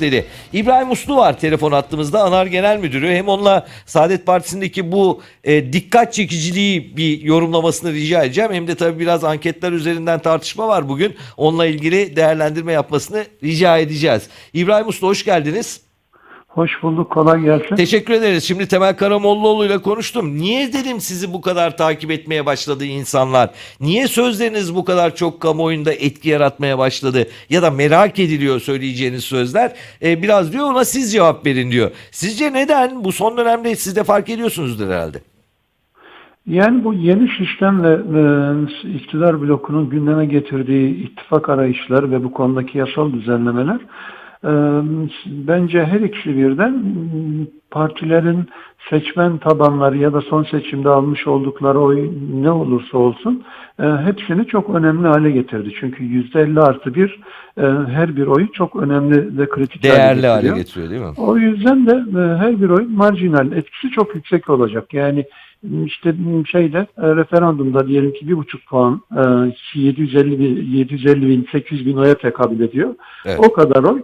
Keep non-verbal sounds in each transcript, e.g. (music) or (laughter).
dedi. İbrahim Uslu var telefon attığımızda ANAR Genel Müdürü. Hem onunla Saadet Partisi'ndeki bu e, dikkat çekiciliği bir yorumlamasını rica edeceğim. Hem de tabii biraz anketler üzerinden tartışma var bugün. Onunla ilgili değerlendirme yapmasını rica edeceğiz. İbrahim Uslu hoş geldiniz. Hoş bulduk, kolay gelsin. Teşekkür ederiz. Şimdi Temel Karamollaoğlu ile konuştum. Niye dedim sizi bu kadar takip etmeye başladı insanlar? Niye sözleriniz bu kadar çok kamuoyunda etki yaratmaya başladı? Ya da merak ediliyor söyleyeceğiniz sözler. Ee, biraz diyor ona siz cevap verin diyor. Sizce neden? Bu son dönemde siz de fark ediyorsunuzdur herhalde. Yani bu yeni sistem ve e, iktidar blokunun gündeme getirdiği ittifak arayışları ve bu konudaki yasal düzenlemeler bence her ikisi birden m, partilerin seçmen tabanları ya da son seçimde almış oldukları oy ne olursa olsun hepsini çok önemli hale getirdi. Çünkü %50 artı bir her bir oyu çok önemli ve kritik Değerli hale getiriyor. getiriyor değil mi? O yüzden de her bir oy marjinal etkisi çok yüksek olacak. Yani işte şeyde e, referandumda diyelim ki bir buçuk puan e, 750 bin, 750 bin 800 bin oya tekabül ediyor. Evet. O kadar oy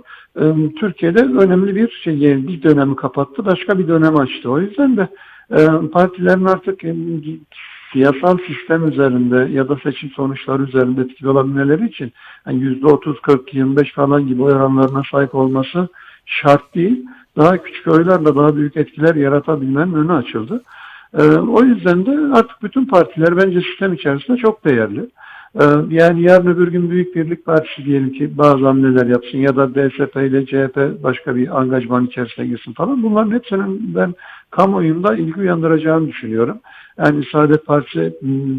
Türkiye'de önemli bir şey bir dönemi kapattı başka bir dönem açtı. O yüzden de partilerin artık siyasal sistem üzerinde ya da seçim sonuçları üzerinde etkili olabilmeleri için yani %30, 40, 25 falan gibi oranlarına sahip olması şart değil. Daha küçük oylarla daha büyük etkiler yaratabilmenin önü açıldı. O yüzden de artık bütün partiler bence sistem içerisinde çok değerli. Ee, yani yarın öbür gün Büyük Birlik Partisi diyelim ki bazı hamleler yapsın ya da DSP ile CHP başka bir angajman içerisine girsin falan. Bunların hepsinin ben kamuoyunda ilgi uyandıracağını düşünüyorum. Yani Saadet Partisi m,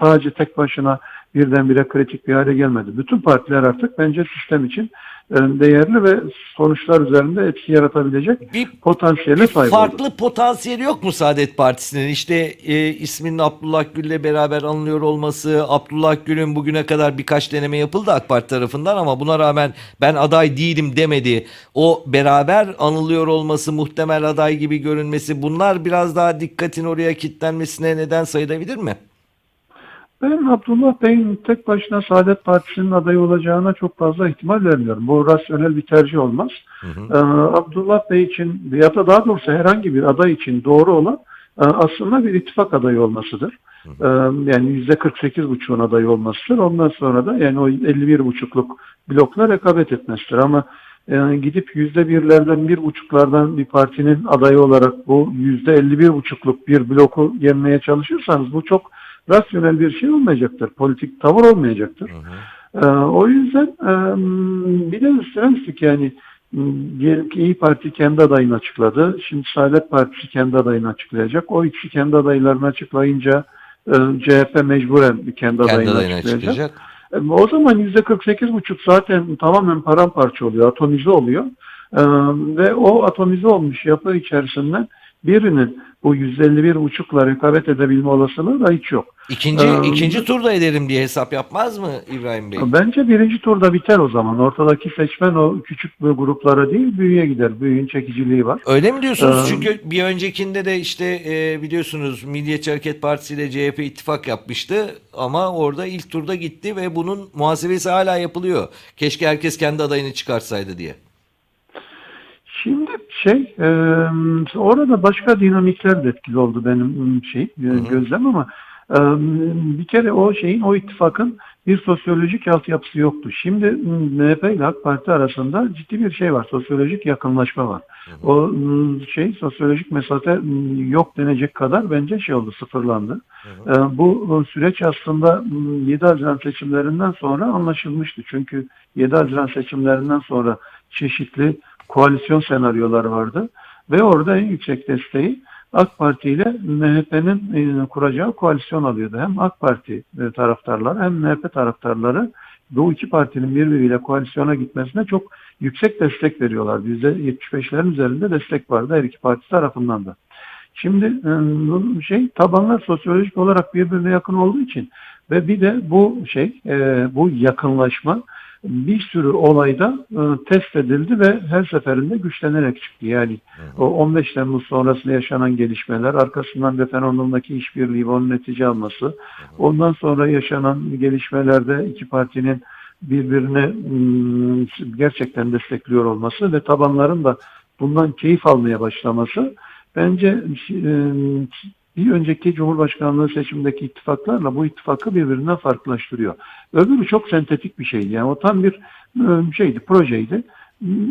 sadece tek başına birdenbire kritik bir hale gelmedi. Bütün partiler artık bence sistem için değerli ve sonuçlar üzerinde etki yaratabilecek Bir potansiyele sahip oldu. farklı potansiyeli yok mu Saadet Partisi'nin? İşte e, isminin Abdullah Gül'le beraber anılıyor olması, Abdullah Gül'ün bugüne kadar birkaç deneme yapıldı AK Parti tarafından ama buna rağmen ben aday değilim demedi. O beraber anılıyor olması, muhtemel aday gibi görünmesi bunlar biraz daha dikkatin oraya kilitlenmesine neden sayılabilir mi? Ben Abdullah Bey'in tek başına Saadet Partisi'nin adayı olacağına çok fazla ihtimal vermiyorum. Bu rasyonel bir tercih olmaz. Ee, Abdullah Bey için ya da daha doğrusu herhangi bir aday için doğru olan e, aslında bir ittifak adayı olmasıdır. Ee, yani %48,5'un adayı olmasıdır. Ondan sonra da yani o 51,5'luk blokla rekabet etmesidir. Ama e, gidip %1'lerden bir buçuklardan bir partinin adayı olarak bu %51,5'luk bir bloku yenmeye çalışırsanız bu çok rasyonel bir şey olmayacaktır. Politik tavır olmayacaktır. Ee, o yüzden e, bir de üstüne üstlük yani diyelim ki İyi Parti kendi adayını açıkladı. Şimdi Saadet Partisi kendi adayını açıklayacak. O ikisi kendi adaylarını açıklayınca e, CHP mecburen kendi, Kendi adayını adayını açıklayacak. açıklayacak. E, O zaman %48,5 zaten tamamen paramparça oluyor, atomize oluyor. Ee, ve o atomize olmuş yapı içerisinden birinin bu %51,5'la rekabet edebilme olasılığı da hiç yok. İkinci, Ee, ikinci turda ederim diye hesap yapmaz mı İbrahim Bey? Bence birinci turda biter o zaman. Ortadaki seçmen o küçük gruplara değil büyüye gider. Büyüğün çekiciliği var. Öyle mi diyorsunuz? Ee, Çünkü bir öncekinde de işte e, biliyorsunuz Milliyetçi Hareket Partisi ile CHP ittifak yapmıştı ama orada ilk turda gitti ve bunun muhasebesi hala yapılıyor. Keşke herkes kendi adayını çıkarsaydı diye. Şey e, orada başka dinamikler de etkili oldu benim şey gözlem ama e, bir kere o şeyin o ittifakın bir sosyolojik altyapısı yoktu. Şimdi MHP ile AK Parti arasında ciddi bir şey var. Sosyolojik yakınlaşma var. O şey sosyolojik mesafe yok denecek kadar bence şey oldu sıfırlandı. E, bu süreç aslında m, 7 Haziran seçimlerinden sonra anlaşılmıştı. Çünkü 7 Haziran seçimlerinden sonra çeşitli koalisyon senaryoları vardı ve orada en yüksek desteği AK Parti ile MHP'nin e, kuracağı koalisyon alıyordu. Hem AK Parti e, taraftarları hem MHP taraftarları bu iki partinin birbiriyle koalisyona gitmesine çok yüksek destek veriyorlardı. %75'lerin üzerinde destek vardı her iki parti tarafından da. Şimdi e, şey tabanlar sosyolojik olarak birbirine yakın olduğu için ve bir de bu şey bu yakınlaşma bir sürü olayda e, test edildi ve her seferinde güçlenerek çıktı. Yani o 15 Temmuz sonrasında yaşanan gelişmeler, arkasından referandumdaki işbirliği ve onun netice alması, ondan sonra yaşanan gelişmelerde iki partinin birbirini mm, gerçekten destekliyor olması ve tabanların da bundan keyif almaya başlaması bence e, bir önceki Cumhurbaşkanlığı seçimindeki ittifaklarla bu ittifakı birbirinden farklılaştırıyor. Öbürü çok sentetik bir şeydi. Yani o tam bir e, şeydi, projeydi.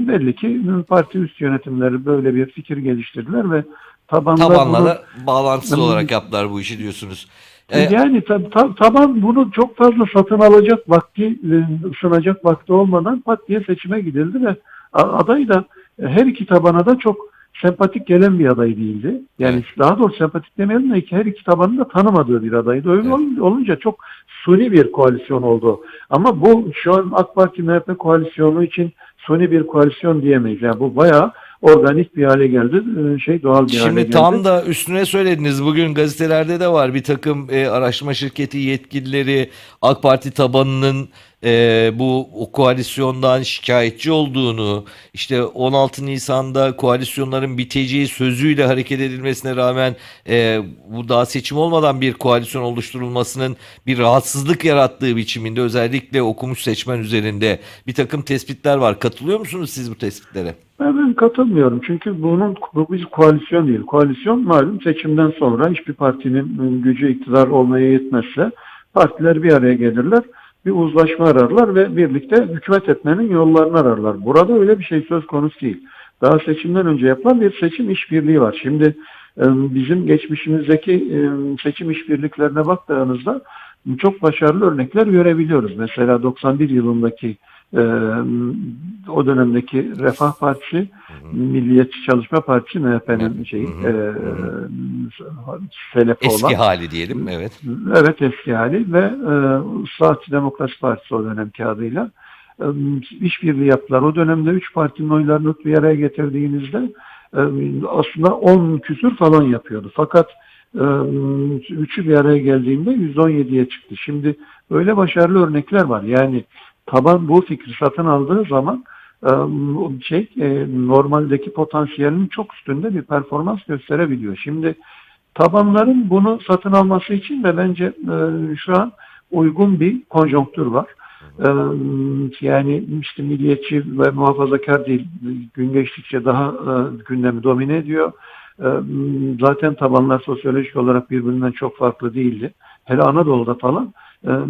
Belli ki e, parti üst yönetimleri böyle bir fikir geliştirdiler ve tabanlar Tabanla bunu- da bağlantısız Hı. olarak yaptılar bu işi diyorsunuz. E, yani tab- tab- taban bunu çok fazla satın alacak vakti, e, ısınacak vakti olmadan pat diye seçime gidildi ve aday da her iki tabana da çok sempatik gelen bir aday değildi. Yani Evet. daha doğrusu sempatik demeyelim de her iki tabanın da tanımadığı bir adaydı. Öyle Evet. olun- olunca çok suni bir koalisyon oldu. Ama bu şu an AK Parti MHP koalisyonu için suni bir koalisyon diyemeyiz. Yani bu bayağı organik bir hale geldi. e, Şey doğal bir hale Şimdi geldi. tam da üstüne söylediniz. Bugün gazetelerde de var bir takım e, araştırma şirketi yetkilileri AK Parti tabanının e, bu o koalisyondan şikayetçi olduğunu, işte 16 Nisan'da koalisyonların biteceği sözüyle hareket edilmesine rağmen e, bu daha seçim olmadan bir koalisyon oluşturulmasının bir rahatsızlık yarattığı biçiminde özellikle okumuş seçmen üzerinde bir takım tespitler var. Katılıyor musunuz siz bu tespitlere? Ben, ben katılmıyorum. Çünkü bunun bu bir koalisyon değil. Koalisyon malum seçimden sonra hiçbir partinin gücü iktidar olmaya yetmezse partiler bir araya gelirler. Bir uzlaşma ararlar ve birlikte hükümet etmenin yollarını ararlar. Burada öyle bir şey söz konusu değil. Daha seçimden önce yapılan bir seçim işbirliği var. Şimdi e, bizim geçmişimizdeki e, seçim işbirliklerine baktığınızda çok başarılı örnekler görebiliyoruz. Mesela 91 yılındaki e, o dönemdeki Refah Partisi, Milliyetçi Çalışma Partisi MHP'nin şeyi, Hı hı. e, selefi Eski olan. hali diyelim. Evet. Evet eski hali ve e, Sağcı Demokrasi Partisi o dönemki adıyla e, işbirliği yaptılar. O dönemde üç partinin oylarını bir araya getirdiğinizde e, aslında 10 küsür falan yapıyordu. Fakat e, üçü bir araya geldiğinde 117'ye çıktı. Şimdi öyle başarılı örnekler var. Yani taban bu fikri satın aldığı zaman e, şey e, normaldeki potansiyelinin çok üstünde bir performans gösterebiliyor. Şimdi tabanların bunu satın alması için de bence e, şu an uygun bir konjonktür var. Yani işte milliyetçi ve muhafazakar değil gün geçtikçe daha gündemi domine ediyor. Zaten tabanlar sosyolojik olarak birbirinden çok farklı değildi. Hele Anadolu'da falan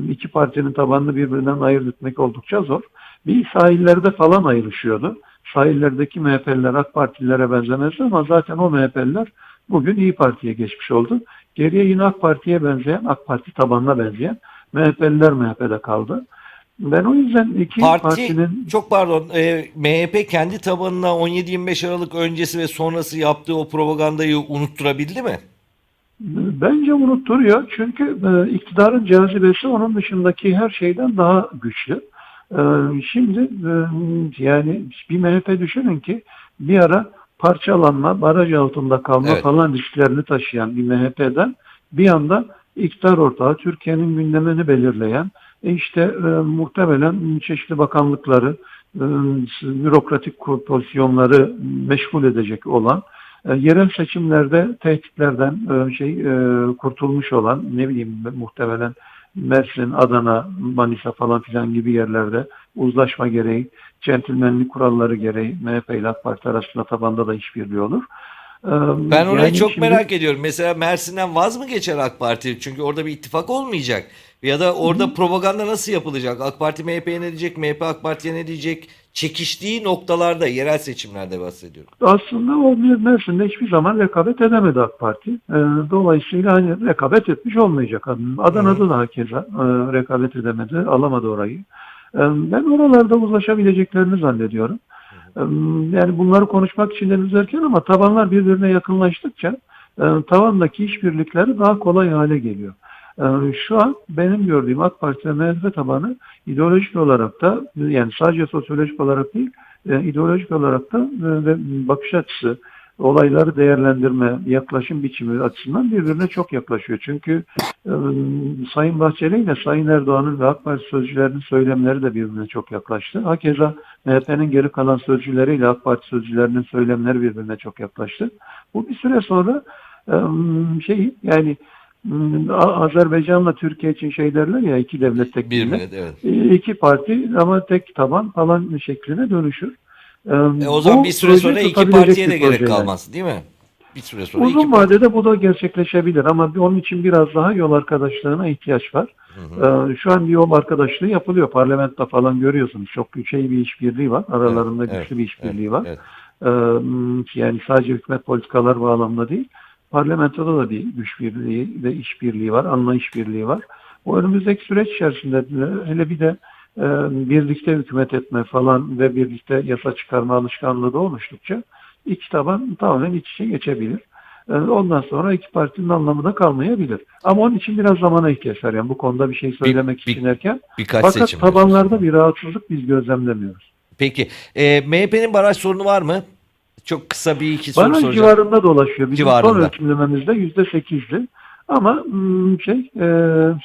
iki partinin tabanını birbirinden ayırt etmek oldukça zor. Bir sahillerde falan ayrışıyordu. Sahillerdeki MHP'liler AK Partililere benzemezdi ama zaten o MHP'liler bugün İyi Parti'ye geçmiş oldu. Geriye yine AK Parti'ye benzeyen, AK Parti tabanına benzeyen MHP'liler MHP'de kaldı. Ben o yüzden iki Parti partinin çok pardon e, MHP kendi tabanına 17-25 Aralık öncesi ve sonrası yaptığı o propagandayı unutturabildi mi? Bence unutturuyor. Çünkü e, iktidarın cazibesi onun dışındaki her şeyden daha güçlü. E, şimdi e, yani bir MHP düşünün ki bir ara parçalanma, baraj altında kalma Evet. falan risklerini taşıyan bir MHP'den bir anda iktidar ortağı Türkiye'nin gündemini belirleyen işte e, muhtemelen çeşitli bakanlıkları, e, bürokratik pozisyonları meşgul edecek olan yerel seçimlerde tehditlerden e, şey e, kurtulmuş olan ne bileyim muhtemelen Mersin, Adana, Manisa falan filan gibi yerlerde uzlaşma gereği, centilmenlik kuralları gereği MHP ile AK Parti arasında tabanda da işbirliği olur. E, Ben orayı yani çok şimdi- merak ediyorum. Mesela Mersin'den vaz mı geçer AK Parti? Çünkü orada bir ittifak olmayacak. Ya da orada propaganda nasıl yapılacak? AK Parti MHP'ye ne diyecek? MHP AK Parti'ye ne diyecek? Çekiştiği noktalarda yerel seçimlerde bahsediyorum. Aslında o Mersin'de hiçbir zaman rekabet edemedi AK Parti. Ee, dolayısıyla hani rekabet etmiş olmayacak. Adana'da da hakeza e, rekabet edemedi, alamadı orayı. Ee, ben oralarda uzlaşabileceklerini zannediyorum. Ee, yani bunları konuşmak için denizlerken ama tabanlar birbirine yakınlaştıkça e, tavandaki işbirlikleri daha kolay hale geliyor. Ee, Şu an benim gördüğüm AK Parti ve tabanı ideolojik olarak da yani sadece sosyolojik olarak değil e, ideolojik olarak da e, bakış açısı, olayları değerlendirme, yaklaşım biçimi açısından birbirine çok yaklaşıyor. Çünkü e, Sayın Bahçeli ile Sayın Erdoğan'ın ve AK Parti sözcülerinin söylemleri de birbirine çok yaklaştı. Hakeza MHP'nin geri kalan sözcüleriyle AK Parti sözcülerinin söylemleri birbirine çok yaklaştı. Bu bir süre sonra şey yani Azerbaycan'la Türkiye için şey derler ya iki devlet tek Bir millet. evet. E, iki parti ama tek taban falan şekline dönüşür. E, E, o zaman bu bir süre sonra iki partiye de gerek kalmaz değil mi? Bir süre sonra iki Uzun parti. vadede bu da gerçekleşebilir ama onun için biraz daha yol arkadaşlığına ihtiyaç var. Hı hı. Ee, Şu an bir yol arkadaşlığı yapılıyor. Parlamentoda falan görüyorsunuz. Çok şey bir işbirliği var. Aralarında Evet, güçlü bir işbirliği evet, var. evet. Ee, Yani sadece hükümet politikalar bağlamında değil. Parlamentoda da bir güç birliği ve işbirliği var. Anlayış birliği var. Bu önümüzdeki süreç içerisinde hele bir de e, birlikte hükümet etme falan ve birlikte yasa çıkarma alışkanlığı da oluştukça iki taban tamamen iç içe geçebilir. Ee, Ondan sonra iki partinin anlamı da kalmayabilir. Ama onun için biraz zamana ihtiyaç var. Yani bu konuda bir şey söylemek bir- için erken. Birkaç Fakat seçim. tabanlarda diyorsun. bir rahatsızlık biz gözlemlemiyoruz. Peki. E, MHP'nin baraj sorunu var mı? Çok kısa bir iki soru Bana soracağım. civarında dolaşıyor. Bizim son Civarında. ölçümlememizde yüzde sekizdi. Ama hmm, şey e,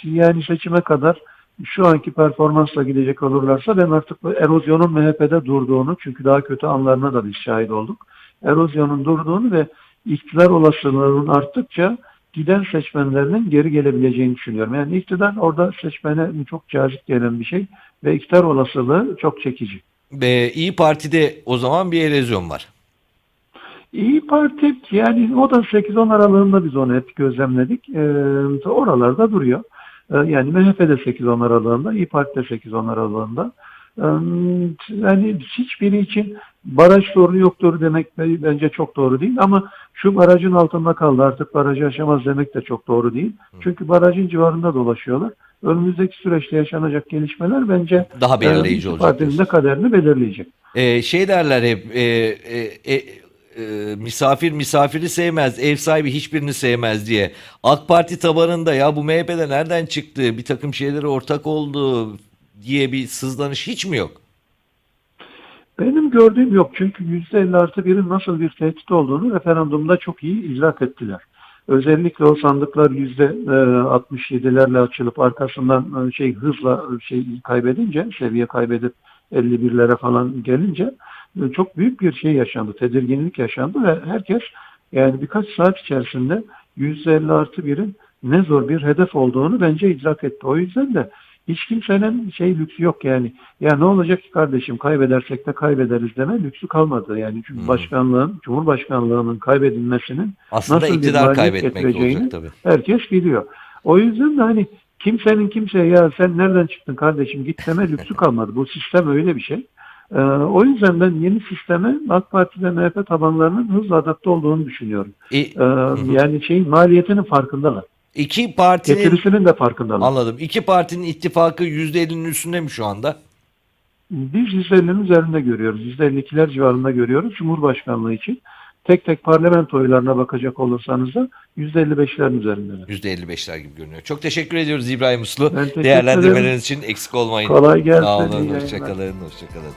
yani seçime kadar şu anki performansla gidecek olurlarsa ben artık bu erozyonun MHP'de durduğunu çünkü daha kötü anlarına da biz şahit olduk. Erozyonun durduğunu ve iktidar olasılığının arttıkça giden seçmenlerinin geri gelebileceğini düşünüyorum. Yani iktidar orada seçmene çok cazip gelen bir şey ve iktidar olasılığı çok çekici. E, İyi Parti'de o zaman bir erozyon var. İyi Parti yani o da 8-10 aralığında biz onu hep gözlemledik. Ee, oralarda duruyor. Ee, yani MHP de 8-10 aralığında, İyi Parti de 8-10 aralığında. Ee, yani hiçbiri için baraj sorunu yoktur demek be- bence çok doğru değil ama şu barajın altında kaldı artık barajı aşamaz demek de çok doğru değil. Çünkü barajın civarında dolaşıyorlar. Önümüzdeki süreçte yaşanacak gelişmeler bence Daha e, belirleyici iki olacak. partinin de kaderini belirleyecek. E, şey derler hep e, e, e, e, misafir misafiri sevmez, ev sahibi hiçbirini sevmez diye. AK Parti tabanında ya bu MHP'de nereden çıktı, bir takım şeylere ortak oldu diye bir sızlanış hiç mi yok? Benim gördüğüm yok çünkü %50 artı birin nasıl bir tehdit olduğunu referandumda çok iyi idrak ettiler. Özellikle o sandıklar %67'lerle açılıp arkasından e, şey hızla şey kaybedince, seviye kaybedip 51'lere falan gelince e, çok büyük bir şey yaşandı, tedirginlik yaşandı ve herkes yani birkaç saat içerisinde %50 artı birin ne zor bir hedef olduğunu bence idrak etti. O yüzden de hiç kimsenin şey lüksü yok yani. Ya ne olacak ki kardeşim kaybedersek de kaybederiz deme lüksü kalmadı. Yani çünkü Hmm. başkanlığın, cumhurbaşkanlığının kaybedilmesinin Aslında Nasıl bir iktidar kaybetmek olacak tabii. herkes biliyor. O yüzden de hani kimsenin kimseye ya sen nereden çıktın kardeşim git deme lüksü (laughs) kalmadı. Bu sistem öyle bir şey. Ee, o yüzden ben yeni sisteme AK Parti ve MHP tabanlarının hızla adapte olduğunu düşünüyorum. E, Ee, yani şeyin maliyetinin farkındalar. iki partinin Getirisinin de farkındalar. anladım. İki partinin ittifakı %50'nin üstünde mi şu anda? Biz %50'nin üzerinde görüyoruz. %52'ler civarında görüyoruz Cumhurbaşkanlığı için. Tek tek parlamento oylarına bakacak olursanız da %55'lerin üzerindeler. %55'ler gibi görünüyor. Çok teşekkür ediyoruz İbrahim Uslu. Değerlendirmeleriniz için eksik olmayın. Kolay gelsin. Sağ olun. Hoşçakalın. Hoşçakalın.